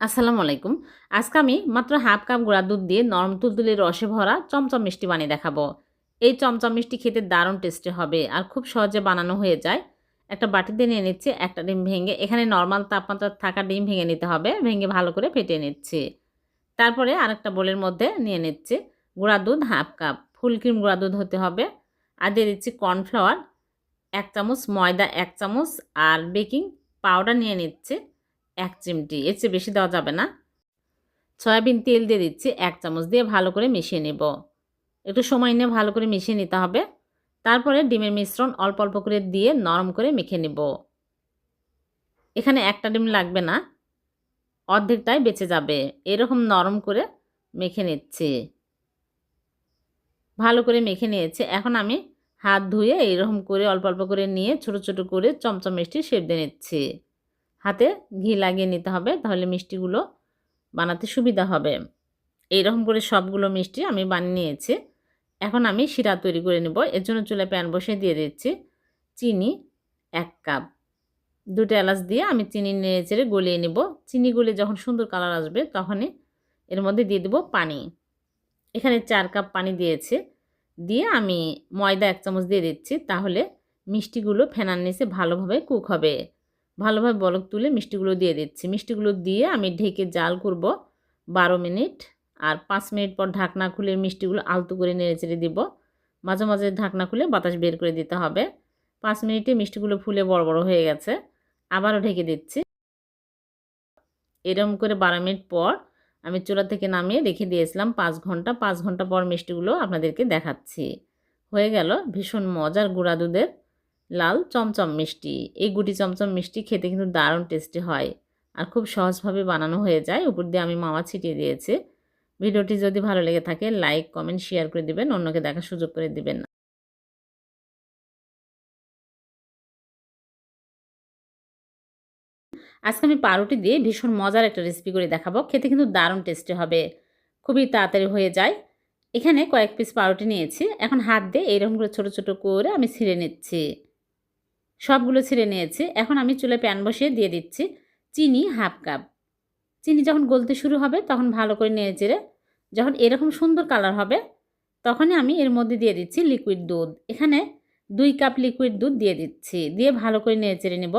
আসসালামু আলাইকুম। আজকে আমি মাত্র হাফ কাপ গুঁড়া দুধ দিয়ে নরম তুলতুলে রসে ভরা চমচম মিষ্টি বানিয়ে দেখাবো। এই চমচম মিষ্টি খেতে দারুণ টেস্টি হবে আর খুব সহজে বানানো হয়ে যায়। একটা বাটিতে নিয়ে নিচ্ছি, একটা ডিম ভেঙে, এখানে নর্মাল তাপমাত্রা থাকা ডিম ভেঙে নিতে হবে, ভেঙে ভালো করে ফেটিয়ে নিচ্ছি। তারপরে আরেকটা বোলের মধ্যে নিয়ে নিচ্ছি গুঁড়া দুধ হাফ কাপ, ফুল ক্রিম গুঁড়া দুধ হতে হবে। আর দিয়ে দিচ্ছি কর্নফ্লাওয়ার এক চামচ ময়দা, এক চামচ, আর বেকিং পাউডার নিয়ে নিচ্ছে। এক চিমটি, এর চেয়ে বেশি দেওয়া যাবে না। সয়াবিন তেল দিয়ে দিচ্ছি, এক চামচ দিয়ে ভালো করে মিশিয়ে নেব। একটু সময় নিয়ে ভালো করে মিশিয়ে নিতে হবে। তারপরে ডিমের মিশ্রণ অল্প অল্প করে দিয়ে নরম করে মেখে নেব। এখানে একটা ডিম লাগবে না, অর্ধেকটাই বেঁচে যাবে। এরকম নরম করে মেখে নিচ্ছি। ভালো করে মেখে নিয়েছি। এখন আমি হাত ধুয়ে এইরকম করে অল্প অল্প করে নিয়ে ছোট ছোট করে চমচম মিষ্টি শেপ দিয়ে নিচ্ছি। হাতে ঘি লাগিয়ে নিতে হবে, তাহলে মিষ্টিগুলো বানাতে সুবিধা হবে। এইরকম করে সবগুলো মিষ্টি আমি বানিয়ে নিয়েছি এখন আমি শিরা তৈরি করে নেব। এর জন্য চুলে প্যান বসে দিয়ে দিচ্ছি চিনি এক কাপ। দুটো এলাচ দিয়ে আমি চিনি নেড়ে চেড়ে গলিয়ে নেব। চিনি গলে যখন সুন্দর কালার আসবে তখনই এর মধ্যে দিয়ে দেবো পানি। এখানে চার কাপ পানি দিয়েছে। দিয়ে আমি ময়দা এক চামচ দিয়ে দিচ্ছি, তাহলে মিষ্টিগুলো ফেনার নিচে ভালোভাবে কুক হবে। ভালোভাবে বলক তুলে মিষ্টিগুলো দিয়ে দিচ্ছি। মিষ্টিগুলো দিয়ে আমি ঢেকে জাল করব বারো মিনিট আর পাঁচ মিনিট পর ঢাকনা খুলে মিষ্টিগুলো আলতো করে নেড়ে চেড়ে দিব। মাঝে মাঝে ঢাকনা খুলে বাতাস বের করে দিতে হবে। পাঁচ মিনিটে মিষ্টিগুলো ফুলে বড় বড় হয়ে গেছে। আবারও ঢেকে দিচ্ছি। এরম করে বারো মিনিট পর আমি চুলা থেকে নামিয়ে রেখে দিয়েছিলাম পাঁচ ঘণ্টা। পাঁচ ঘণ্টা পর মিষ্টিগুলো আপনাদেরকে দেখাচ্ছি। হয়ে গেল ভীষণ মজার গুঁড়া দুধের লাল চমচম মিষ্টি। এই গুটি চমচম মিষ্টি খেতে কিন্তু দারুণ টেস্টি হয় আর খুব সহজভাবে বানানো হয়ে যায়। উপর দিয়ে আমি মামা ছিটিয়ে দিয়েছি। ভিডিওটি যদি ভালো লেগে থাকে লাইক কমেন্ট শেয়ার করে দিবেন। অন্যকে দেখার সুযোগ করে দিবেন আজকে আমি পাউরুটি দিয়ে ভীষণ মজার একটা রেসিপি করে দেখাবো। খেতে কিন্তু দারুণ টেস্টি হবে। খুবই তাড়াতাড়ি হয়ে যায়। এখানে কয়েক পিস পাউরুটি নিয়েছি। এখন হাত দিয়ে এইরকম করে ছোটো ছোটো করে আমি ছিঁড়ে নিচ্ছি। সবগুলো ছেড়ে নিয়েছি। এখন আমি চুলে প্যান বসিয়ে দিয়ে দিচ্ছি চিনি হাফ কাপ। চিনি যখন গলতে শুরু হবে তখন ভালো করে নিয়ে চেড়ে যখন এরকম সুন্দর কালার হবে তখনই আমি এর মধ্যে দিয়ে দিচ্ছি লিকুইড দুধ। এখানে দুই কাপ লিকুইড দুধ দিয়ে দিচ্ছি। দিয়ে ভালো করে নেড়ে চেড়ে নেব।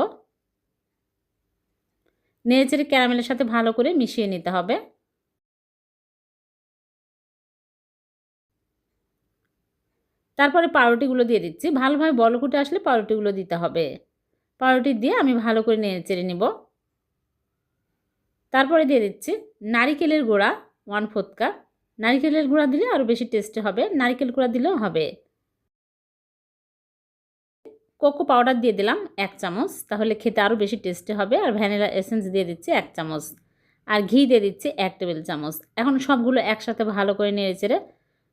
নেড়ে চেড়ে ক্যারামেলের সাথে ভালো করে মিশিয়ে নিতে হবে। তারপরে পাউরুটিগুলো দিয়ে দিচ্ছি। ভালোভাবে বলকুটে আসলে পাউরুটিগুলো দিতে হবে। পাউরুটি দিয়ে আমি ভালো করে নেড়ে চেড়ে নেব। তারপরে দিয়ে দিচ্ছি নারিকেলের গুঁড়া ওয়ান ফোর্থ কাপ নারিকেলের গুঁড়া দিলে আরও বেশি টেস্টি হবে, নারিকেল গুঁড়া দিলেও হবে। কোকো পাউডার দিয়ে দিলাম এক চামচ, তাহলে খেতে আরও বেশি টেস্টি হবে। আর ভ্যানিলা এসেন্স দিয়ে দিচ্ছি এক চামচ। আর ঘি দিয়ে দিচ্ছি এক টেবিল চামচ। এখন সবগুলো একসাথে ভালো করে নেড়ে চেড়ে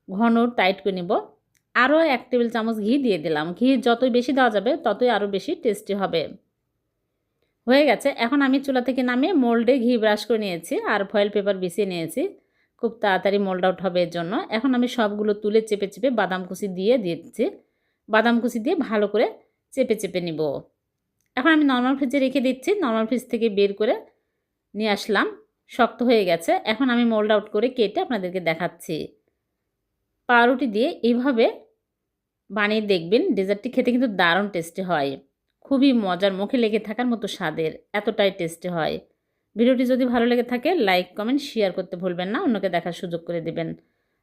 ঘন টাইট করে নিব। আরও এক টেবিল চামচ ঘি দিয়ে দিলাম। ঘি যতই বেশি দেওয়া যাবে, ততই আরও বেশি টেস্টি হবে। হয়ে গেছে। এখন আমি চুলা থেকে নামিয়ে মোল্ডে ঘি ব্রাশ করে নিয়েছি আর ফয়েল পেপার বিছিয়ে নিয়েছি। খুব তাড়াতাড়ি মোল্ড আউট হবে এর জন্য। এখন আমি সবগুলো তুলে চেপে চেপে বাদাম কুচি দিয়ে দিচ্ছি। বাদাম কুচি দিয়ে ভালো করে চেপে চেপে নিব। এখন আমি নর্মাল ফ্রিজে রেখে দিচ্ছি। নর্মাল ফ্রিজ থেকে বের করে নিয়ে আসলাম। শক্ত হয়ে গেছে। এখন আমি মোল্ড আউট করে কেটে আপনাদেরকে দেখাচ্ছি। পাউরুটি দিয়ে এইভাবে বানিয়ে দেখবেন ডেজার্টটি খেতে কিন্তু দারুণ টেস্টি হয়। খুবই মজার, মুখে লেগে থাকার মতো স্বাদের, এতটাই টেস্টি হয়। ভিডিওটি যদি ভালো লেগে থাকে লাইক কমেন্ট শেয়ার করতে ভুলবেন না, অন্যকে দেখার সুযোগ করে দেবেন।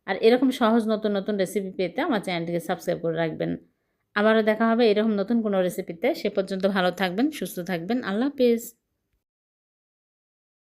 আর এরকম সহজ নতুন নতুন রেসিপি পেতে আমার চ্যানেলটিকে সাবস্ক্রাইব করে রাখবেন। আবারও দেখা হবে এরকম নতুন কোনো রেসিপিতে সে পর্যন্ত ভালো থাকবেন, সুস্থ থাকবেন। আল্লাহ হাফিজ।